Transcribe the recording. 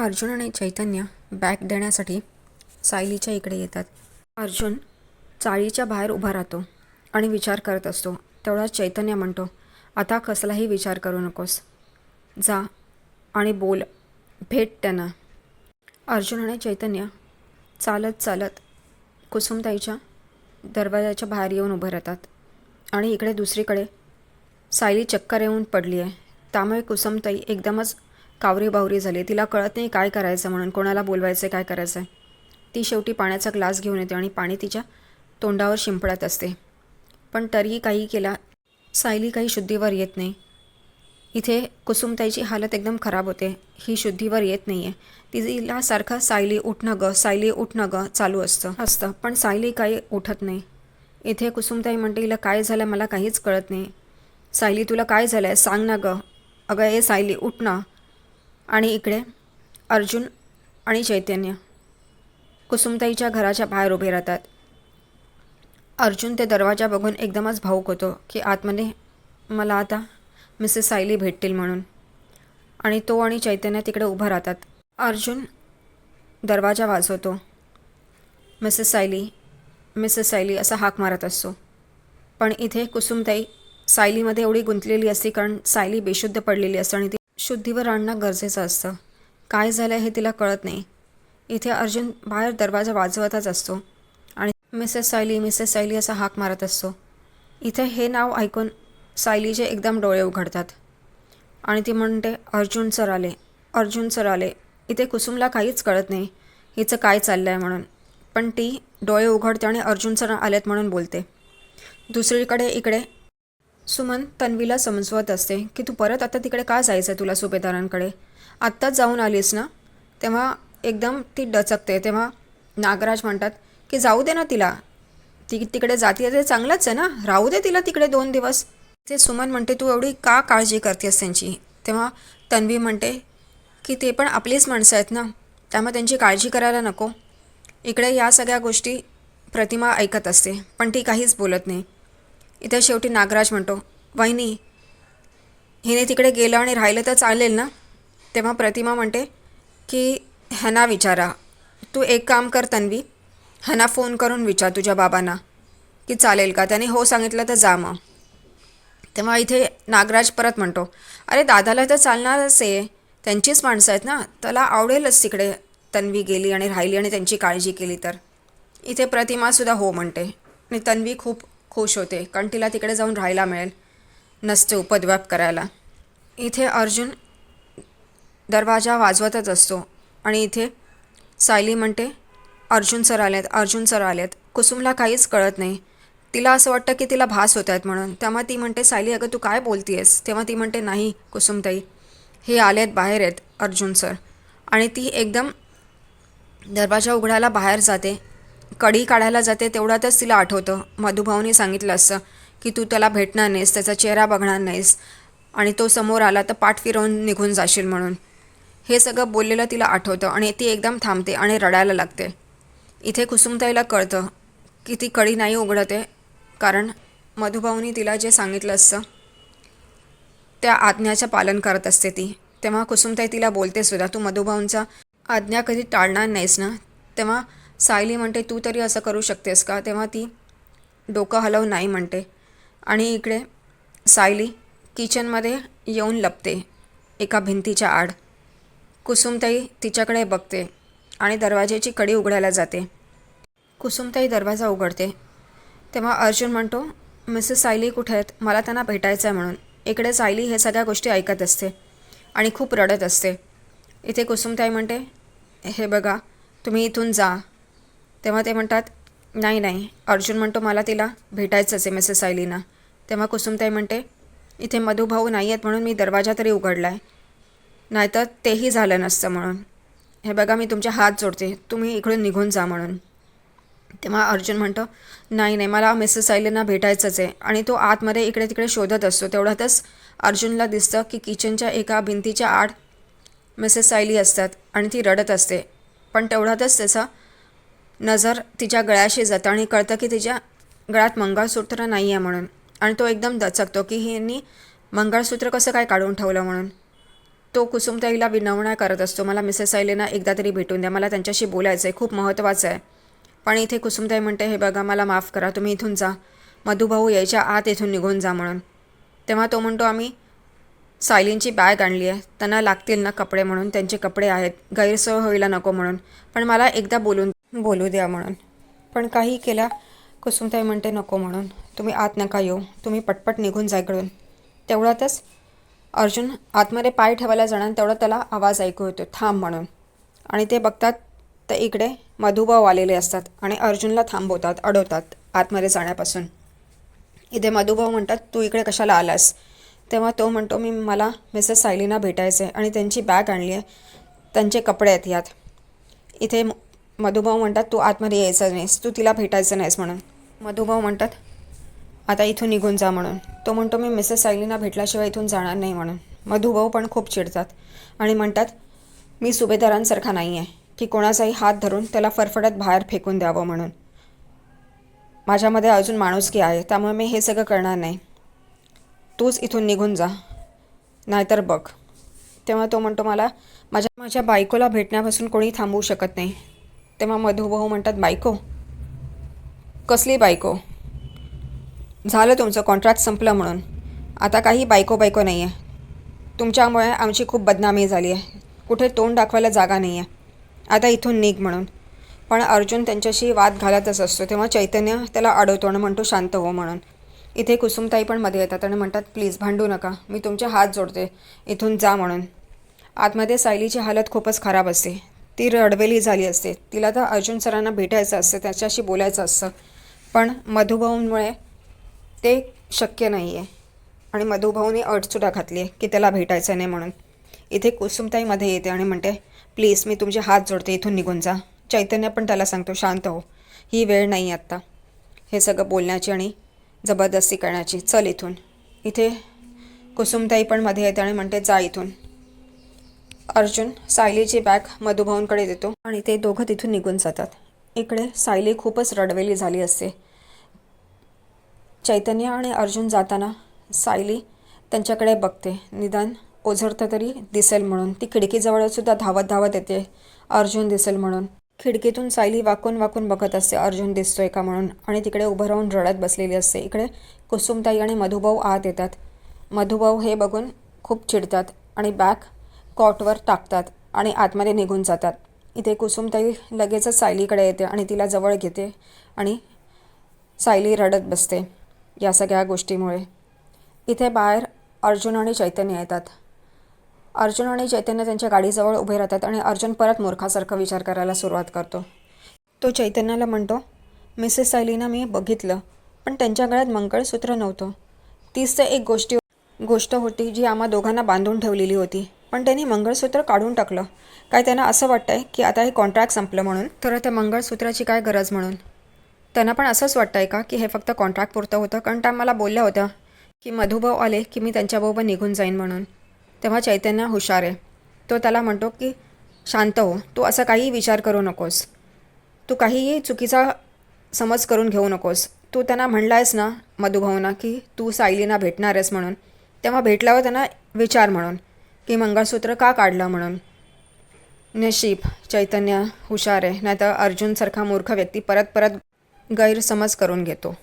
अर्जुन आणि चैतन्य बॅग देण्यासाठी सायलीच्या इकडे येतात. अर्जुन चाळीच्या बाहेर उभा राहतो आणि विचार करत असतो. तेवढाच चैतन्य म्हणतो आता कसलाही विचार करू नकोस. जा आणि बोल. भेट त्यांना. अर्जुन आणि चैतन्य चालत चालत कुसुमताईच्या दरवाजाच्या बाहेर येऊन उभे राहतात आणि इकडे दुसरीकडे सायली चक्कर येऊन पडली आहे त्यामुळे कुसुमताई एकदमच कावरी बावरी झाली. तिला कळत नाही काय करायचं म्हणून कोणाला बोलवायचं काय करायचं आहे ती शेवटी पाण्याचा ग्लास घेऊन येते आणि पाणी तिच्या तोंडावर शिंपडत असते. पण तरीही काही केला सायली काही शुद्धीवर येत नाही. इथे कुसुमताईची हालत एकदम खराब होते. ही शुद्धीवर येत नाही आहे तिला सारखं सायली उठणं ग सायली उठणं ग चालू असतं असतं. पण सायली काही उठत नाही. इथे कुसुमताई म्हणते हिला काय झालं मला काहीच कळत नाही. सायली तुला काय झालं आहे सांग ना ग. अगं ए सायली उठ ना. आणि इकडे अर्जुन आणि चैतन्य कुसुमताईच्या घराच्या बाहेर उभे राहतात. अर्जुन ते दरवाजा बघून एकदमच भाऊक होतो की आतमध्ये मला आता मिसेस सायली भेटतील म्हणून. आणि तो आणि चैतन्य तिकडे उभं राहतात. अर्जुन दरवाजा वाजवतो. मिसेस सायली मिसेस सायली असा हाक मारत असतो. पण इथे कुसुमताई सायलीमध्ये एवढी गुंतलेली असते कारण सायली बेशुद्ध पडलेली असते आणि ती शुद्धीवर आणणं गरजेचं असतं. काय झालं हे तिला कळत नाही. इथे अर्जुन बाहेर दरवाजा वाजवतच असतो आणि मिसेस सायली मिसेस सायली असा हाक मारत असतो. इथे हे नाव ऐकून सायलीचे एकदम डोळे उघडतात. आणि ती म्हणते अर्जुन सर आले अर्जुन सर आले. इथे कुसुमला काहीच कळत नाही. हिचं काय चाललं आहे म्हणून. पण ती डोळे उघडते आणि अर्जुन सर आलेत म्हणून बोलते. दुसरीकडे इकडे सुमन तन्वीला समजवत असते की तू परत आता तिकडे का जायचं तुला सुभेदारांकडे? आत्ताच जाऊन आलीस ना? तेव्हा एकदम ती डचकते. तेव्हा नागराज म्हणतात की जाऊ दे ना तिला. ती तिकडे जाते ते चांगलंच आहे ना? राहू दे तिला तिकडे दोन दिवस. ते सुमन म्हणते तू एवढी का काळजी करतेस त्यांची? तेव्हा तन्वी म्हणते की ते पण आपलीच माणसं आहेत ना? त्यामुळे त्यांची काळजी करायला नको. इकडे या सगळ्या गोष्टी प्रतिमा ऐकत असते पण ती काहीच बोलत नाही. इथे शेवटी नागराज म्हणतो वहिनी हिने तिकडे गेलं आणि राहिलं तर चालेल ना? तेव्हा प्रतिमा म्हणते की ह्यांना विचारा. तू एक काम कर तन्वी ह्यांना फोन करून विचार तुझ्या बाबांना की चालेल का? त्याने हो सांगितलं तर जा मग. तेव्हा इथे नागराज परत म्हणतो अरे दादाला तर चालणारच आहे त्यांचीच माणसं आहेत ना. त्याला आवडेलच तिकडे तन्वी गेली आणि राहिली आणि त्यांची काळजी केली तर. इथे प्रतिमासुद्धा हो म्हणते. आणि तन्वी खूप खुश होते. कारण तिला तिकडे जाऊन राहायला मिळेल. नसते उपद्व्याप करायला. इथे अर्जुन दरवाजा वाजवतच असतो आणि इथे सायली म्हणते अर्जुन सर आलेत अर्जुन सर आलेत. कुसुमला काहीच कळत नाही. तिला असं वाटतं की तिला भास होत आहेत म्हणून. तेव्हा ती म्हणते सायली अगं तू काय बोलतीयस? तेव्हा ती म्हणते नाही कुसुमताई. हे आलेत बाहेर आहेत अर्जुन सर. आणि ती एकदम दरवाजा उघडायला बाहेर जाते. कडी काढायला जाते तेवढ्यातच तिला आठवतं. मधुभाऊने सांगितलं असतं की तू त्याला भेटणार नाहीस त्याचा चेहरा बघणार नाहीस आणि तो समोर आला तर पाठ फिरवून निघून जाशील म्हणून. हे सगळं बोललेलं तिला आठवतं आणि ती एकदम थांबते आणि रडायला लागते. इथे कुसुमताईला कळतं की ती कडी नाही उघडते कारण मधुभाऊनी तिला जे सांगितलं असतं त्या आज्ञाचं पालन करत असते ती. तेव्हा कुसुमताई तिला बोलते सुद्धा तू मधुभाऊंचा आज्ञा कधी टाळणार नाहीस ना? तेव्हा सायली म्हणते तू तरी असं करू शकतेस का? तेव्हा ती डोकं हलव नाही म्हणते. आणि इकडे सायली किचनमध्ये येऊन लपते एका भिंतीच्या आड. कुसुमताई तिच्याकडे बघते आणि दरवाजाची कडी उघडायला जाते. कुसुमताई दरवाजा उघडते. तेव्हा अर्जुन म्हणतो मिसेस सायली कुठे आहेत? मला त्यांना भेटायचं आहे म्हणून. इकडे सायली हे सगळ्या गोष्टी ऐकत असते आणि खूप रडत असते. इथे कुसुमताई म्हणते हे बघा तुम्ही इथून जा. तेव्हा ते म्हणतात नाही नाही अर्जुन म्हणतो मला तिला भेटायचंच आहे मिसेस सायलीना. तेव्हा कुसुमताई म्हणते इथे मधुभाऊ नाही आहेत म्हणून मी दरवाजा तरी उघडला आहे नाहीतर तेही झालं नसतं म्हणून. हे बघा मी तुमचे हात जोडते. तुम्ही इकडून निघून जा म्हणून. तेव्हा अर्जुन म्हणतो नाही नाही मला मिसेस सायलीना भेटायचंच आहे आणि तो आतमध्ये इकडे तिकडे शोधत असतो. तेवढ्यातच अर्जुनला दिसतं की किचनच्या एका भिंतीच्या आड मिसेस सायली असतात आणि ती रडत असते. पण तेवढ्यातच त्याचा नजर तिच्या गळ्याशी जातं आणि कळतं की तिच्या गळ्यात मंगळसूत्र नाही आहे म्हणून. आणि तो एकदम दचकतो की हिनी मंगळसूत्र कसं काय काढून ठेवलं म्हणून. तो कुसुमताईला विनवणा करत असतो मला मिसेस सायलीना एकदा तरी भेटून द्या मला त्यांच्याशी बोलायचं आहे खूप महत्त्वाचं आहे. पण इथे कुसुमताई म्हणते हे बघा मला माफ करा तुम्ही इथून जा. मधुभाऊ यायच्या आत इथून निघून जा म्हणून. तेव्हा तो म्हणतो आम्ही सायलींची बॅग आणली आहे त्यांना लागतील ना कपडे म्हणून त्यांचे कपडे आहेत गैरसोय होईला नको म्हणून. पण मला एकदा बोलून बोलू द्या म्हणून. पण काही केल्या कुसुमताई म्हणते नको म्हणून. तुम्ही आत नका येऊ. तुम्ही पटपट निघून जा इकडून. तेवढ्यातच अर्जुन आतमध्ये पाय ठेवायला जाणार तेवढा त्याला आवाज ऐकू येतो थांब म्हणून. आणि ते बघतात तर इकडे मधुभाव आलेले असतात आणि अर्जुनला थांबवतात अडवतात आतमध्ये जाण्यापासून. इथे मधुभाऊ म्हणतात तू इकडे कशाला आलास? तेव्हा तो म्हणतो मी मला मिसेस सायलीना भेटायचं आहे आणि त्यांची बॅग आणली आहे. त्यांचे कपडे आहेत यात. इथे मधुभाऊ म्हणतात तू आतमध्ये यायचं नाहीस तू तिला भेटायचं नाहीस म्हणून. मधुभाऊ म्हणतात आता इथून निघून जा म्हणून. तो म्हणतो मी मिसेस सायलीना भेटल्याशिवाय इथून जाणार नाही म्हणून. मधुभाऊ पण खूप चिडतात आणि म्हणतात मी सुभेदारांसारखा नाही आहे की कोणाचाही हात धरून त्याला फरफडत बाहेर फेकून द्यावं म्हणून. माझ्यामध्ये अजून माणुसकी आहे त्यामुळे मी हे सगळं करणार नाही. तूच इथून निघून जा नाहीतर बघ. तेव्हा तो म्हणतो मला माझ्या माझ्या बायकोला भेटण्यापासून कोणी थांबवू शकत नाही. तेव्हा मधुभाऊ म्हणतात बायको कसली बायको? झालं तुमचं कॉन्ट्रॅक्ट संपलं म्हणून. आता काही बायको बायको नाही आहे तुमच्यामुळे आमची खूप बदनामी झाली आहे कुठे तोंड दाखवायला जागा नाही आहे आता इथून निघ म्हणून. पण अर्जुन त्यांच्याशी वाद घालतच असतो. तेव्हा चैतन्य त्याला अडवतो आणि म्हणतो शांत हो म्हणून. इथे कुसुमताई पण मध्ये येतात आणि म्हणतात प्लीज भांडू नका. मी तुमचे हात जोडते. इथून जा म्हणून. आतमध्ये सायलीची हालत खूपच खराब असते. ती रडवेली झाली असते. तिला तर अर्जुन सरांना भेटायचं असतं त्याच्याशी बोलायचं असतं. पण मधुभाऊंमुळे ते शक्य नाही आहे आणि मधुभाऊने अडचुटा घातली आहे की त्याला भेटायचं नाही म्हणून. इथे कुसुमताईमध्ये येते आणि म्हणते प्लीज मी तुमचे हात जोडते इथून निघून जा. चैतन्य पण त्याला सांगतो शांत हो. ही वेळ नाही आत्ता. हे सगळं बोलण्याची आणि जबरदस्ती करण्याची. चल इथून. इथे कुसुमताई पण मध्ये येते आणि म्हणते जा इथून. अर्जुन सायलीची बॅग मधुभाऊंकडे देतो आणि ते दोघं तिथून निघून जातात. इकडे सायली खूपच रडवेली झाली असते. चैतन्य आणि अर्जुन जाताना सायली त्यांच्याकडे बघते. निदान ओझरतं तरी दिसेल म्हणून. ती खिडकीजवळ सुद्धा धावत धावत येते. अर्जुन दिसेल म्हणून. खिडकीतून सायली वाकून वाकून बघत असते. अर्जुन दिसतोय का म्हणून. आणि तिकडे उभं राहून रडत बसलेली असते. इकडे कुसुमताई आणि मधुभाऊ आत येतात. मधुभाऊ हे बघून खूप चिडतात आणि बॅग कॉटवर टाकतात आणि आतमध्ये निघून जातात. इथे कुसुमताई लगेचच सायलीकडे येते आणि तिला जवळ घेते आणि सायली रडत बसते या सगळ्या गोष्टीमुळे. इथे बाहेर अर्जुन आणि चैतन्य येतात. अर्जुन आणि चैतन्य त्यांच्या गाडीजवळ उभे राहतात आणि अर्जुन परत मूर्खासारखा विचार करायला सुरुवात करतो. तो चैतन्याला म्हणतो मिसेस सायलीना मी बघितलं पण त्यांच्या गळ्यात मंगळसूत्र नव्हतं. तीच तर एक गोष्टी गोष्ट होती जी आम्हा दोघांना बांधून ठेवलेली होती. पण त्यांनी मंगळसूत्र काढून टाकलं. काय त्यांना असं वाटतंय की आता हे कॉन्ट्रॅक्ट संपलं म्हणून? तर त्या मंगळसूत्राची काय गरज म्हणून? त्यांना पण असंच वाटतंय का की हे फक्त कॉन्ट्रॅक्ट पुरतं होतं? कारण त्या मला बोलल्या होत्या की मधुभाऊ आले की मी त्यांच्याबरोबर निघून जाईन म्हणून. तेव्हा चैतन्य हुशार आहे. तो त्याला म्हणतो की शांत हो तू असा काहीही विचार करू नकोस. तू काहीही चुकीचा समज करून घेऊ नकोस. तू त्यांना म्हणलायस ना मधुभाऊना की तू सायलीना भेटणार आहेस म्हणून. तेव्हा भेटल्यावर त्यांना विचार म्हणून. की मंगळसूत्र का काढलं म्हणून? नशीब चैतन्य हुशार आहे नाहीतर अर्जुनसारखा मूर्ख व्यक्ती परत परत गैरसमज करून घेतो.